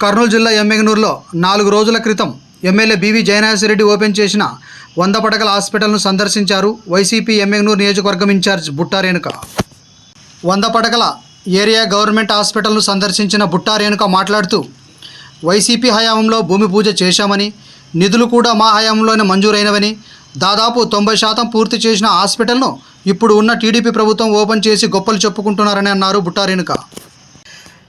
కర్నూలు జిల్లా ఎమ్మెగనూరులో నాలుగు రోజుల క్రితం ఎమ్మెల్యే బివి జయనాథరెడ్డి ఓపెన్ చేసిన వంద పడకల హాస్పిటల్ను సందర్శించారు వైసీపీ ఎమ్మెగనూరు నియోజకవర్గం ఇన్ఛార్జ్ బుట్టారేణుక వంద పడకల ఏరియా గవర్నమెంట్ హాస్పిటల్ను సందర్శించిన బుట్టారేణుక మాట్లాడుతూ వైసీపీ హయాంలో భూమి పూజ చేశామని నిధులు కూడా మా హయాంలోనే మంజూరైనవని దాదాపు తొంభై శాతం పూర్తి చేసిన హాస్పిటల్ను ఇప్పుడు ఉన్న టీడీపీ ప్రభుత్వం ఓపెన్ చేసి గొప్పలు చెప్పుకుంటున్నారని అన్నారు బుట్టారేణుక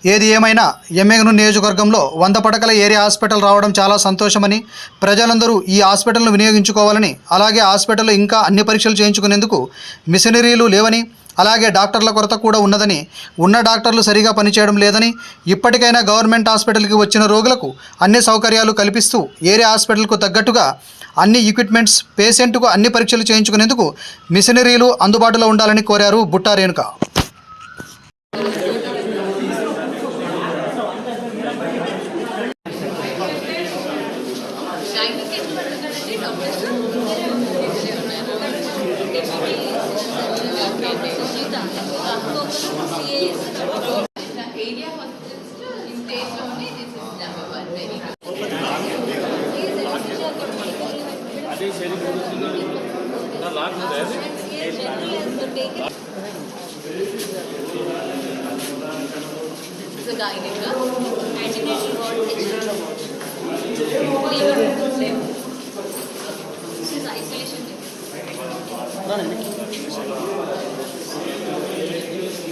ఏది ఏమైనా ఎమ్మెగనూరు నియోజకవర్గంలో వంద పడకల ఏరియా హాస్పిటల్ రావడం చాలా సంతోషమని ప్రజలందరూ ఈ హాస్పిటల్ను వినియోగించుకోవాలని అలాగే హాస్పిటల్లో ఇంకా అన్ని పరీక్షలు చేయించుకునేందుకు మిషనరీలు లేవని అలాగే డాక్టర్ల కొరత కూడా ఉన్నదని ఉన్న డాక్టర్లు సరిగా పనిచేయడం లేదని ఇప్పటికైనా గవర్నమెంట్ హాస్పిటల్కి వచ్చిన రోగులకు అన్ని సౌకర్యాలు కల్పిస్తూ ఏరియా హాస్పిటల్కు తగ్గట్టుగా అన్ని ఎక్విప్మెంట్స్ పేషెంట్కు అన్ని పరీక్షలు చేయించుకునేందుకు మిషనరీలు అందుబాటులో ఉండాలని కోరారు Butta Renuka. This is isolation. No, no, no.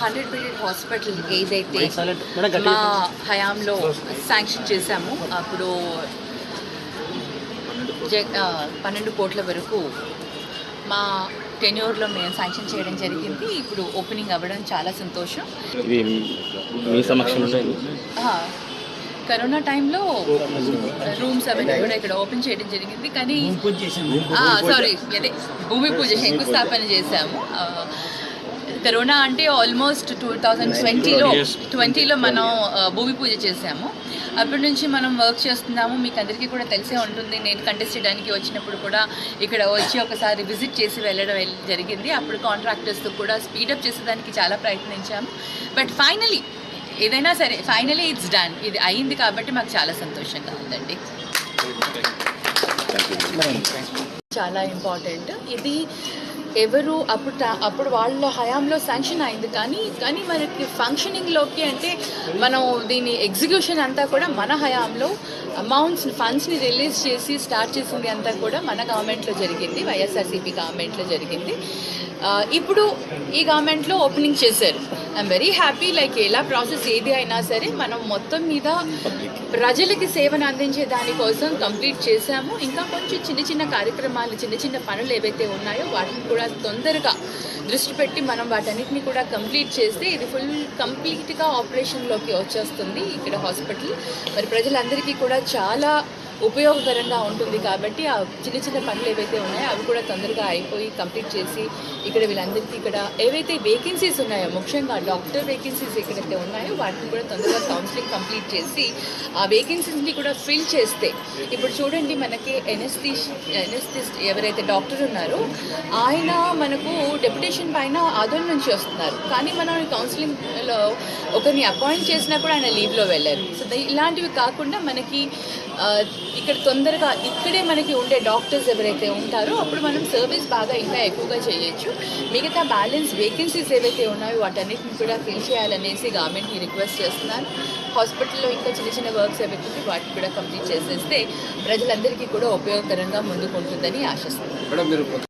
Hundred bedded hospital ఏదైతే మా హయాంలో శాంక్షన్ చేశాము. అప్పుడు పన్నెండు కోట్ల వరకు మా టెన్యూర్లో మేము శాంక్షన్ చేయడం జరిగింది. ఇప్పుడు ఓపెనింగ్ అవ్వడం చాలా సంతోషం. మీ సమక్షంలో కరోనా టైంలో రూమ్స్ అవన్నీ కూడా ఇక్కడ ఓపెన్ చేయడం జరిగింది. కానీ సారీ అదే భూమి పూజ శంకుస్థాపన చేశాము. కరోనా అంటే ఆల్మోస్ట్ టూ థౌజండ్ ట్వంటీలో ట్వంటీలో మనం భూమి పూజ చేశాము. అప్పటి నుంచి మనం వర్క్ చేస్తున్నాము. మీకు అందరికీ కూడా తెలిసే ఉంటుంది. నేను కంటెస్ట్ చేయడానికి వచ్చినప్పుడు కూడా ఇక్కడ వచ్చి ఒకసారి విజిట్ చేసి వెళ్ళడం జరిగింది. అప్పుడు కాంట్రాక్టర్స్తో కూడా స్పీడప్ చేసేదానికి చాలా ప్రయత్నించాము. బట్ ఫైనలీ ఏదైనా సరే ఫైనలీ ఇట్స్ డన్ ఇది అయింది కాబట్టి మాకు చాలా సంతోషంగా ఉందండి. చాలా ఇంపార్టెంట్ ఇది ఎవరు అప్పుడు అప్పుడు వాళ్ళ హయాంలో శాంక్షన్ అయింది కానీ కానీ మనకి ఫంక్షనింగ్లోకి అంటే మనం దీని ఎగ్జిక్యూషన్ అంతా కూడా మన హయాంలో అమౌంట్స్ ఫండ్స్ని రిలీజ్ చేసి స్టార్ట్ చేసింది అంతా కూడా మన గవర్నమెంట్లో జరిగింది వైఎస్ఆర్సీపీ గవర్నమెంట్లో జరిగింది. ఇప్పుడు ఈ గవర్నమెంట్లో ఓపెనింగ్ చేశారు. ఐఎమ్ వెరీ హ్యాపీ లైక్ ఎలా ప్రాసెస్ ఏది అయినా సరే మనం మొత్తం మీద ప్రజలకి సేవను అందించే దానికోసం కంప్లీట్ చేశాము. ఇంకా కొంచెం చిన్న చిన్న కార్యక్రమాలు చిన్న చిన్న పనులు ఏవైతే ఉన్నాయో వాటిని కూడా తొందరగా దృష్టి పెట్టి మనం వాటన్నిటిని కూడా కంప్లీట్ చేస్తే ఇది ఫుల్ కంప్లీట్గా ఆపరేషన్లోకి వచ్చేస్తుంది ఇక్కడ హాస్పిటల్. మరి ప్రజలందరికీ కూడా చాలా ఉపయోగకరంగా ఉంటుంది కాబట్టి ఆ చిన్న చిన్న పనులు ఏవైతే ఉన్నాయో అవి కూడా తొందరగా అయిపోయి కంప్లీట్ చేసి ఇక్కడ వీళ్ళందరికీ ఇక్కడ ఏవైతే వేకెన్సీస్ ఉన్నాయో ముఖ్యంగా డాక్టర్ వేకెన్సీస్ ఎక్కడైతే ఉన్నాయో వాటిని కూడా తొందరగా కౌన్సిలింగ్ కంప్లీట్ చేసి ఆ వేకెన్సీస్ని కూడా ఫిల్ చేస్తే ఇప్పుడు చూడండి మనకి ఎనెస్థిష్ ఎనెస్థిస్ట్ ఎవరైతే డాక్టర్ ఉన్నారో ఆయన మనకు డెప్యుటేషన్ పైన ఆదోళన నుంచి వస్తున్నారు. కానీ మనం కౌన్సిలింగ్లో ఒకరిని అపాయింట్ చేసినప్పుడు కూడా ఆయన లీవ్లో వెళ్ళారు. సో ఇలాంటివి కాకుండా మనకి ఇక్కడ తొందరగా ఇక్కడే మనకి ఉండే డాక్టర్స్ ఎవరైతే ఉంటారో అప్పుడు మనం సర్వీస్ బాగా ఇంకా ఎక్కువగా చేయొచ్చు. మిగతా బ్యాలెన్స్ వేకెన్సీస్ ఏవైతే ఉన్నాయో వాటన్నిటిని కూడా ఫిల్ చేయాలనేసి గవర్నమెంట్ని రిక్వెస్ట్ చేస్తున్నాను హాస్పిటల్లో ఇంకా చిన్న చిన్న వర్క్స్ ఏవైతే వాటిని కూడా కంప్లీట్ చేసేస్తే ప్రజలందరికీ కూడా ఉపయోగకరంగా ముందుకుంటుందని ఆశిస్తున్నాను. మేడం మీరు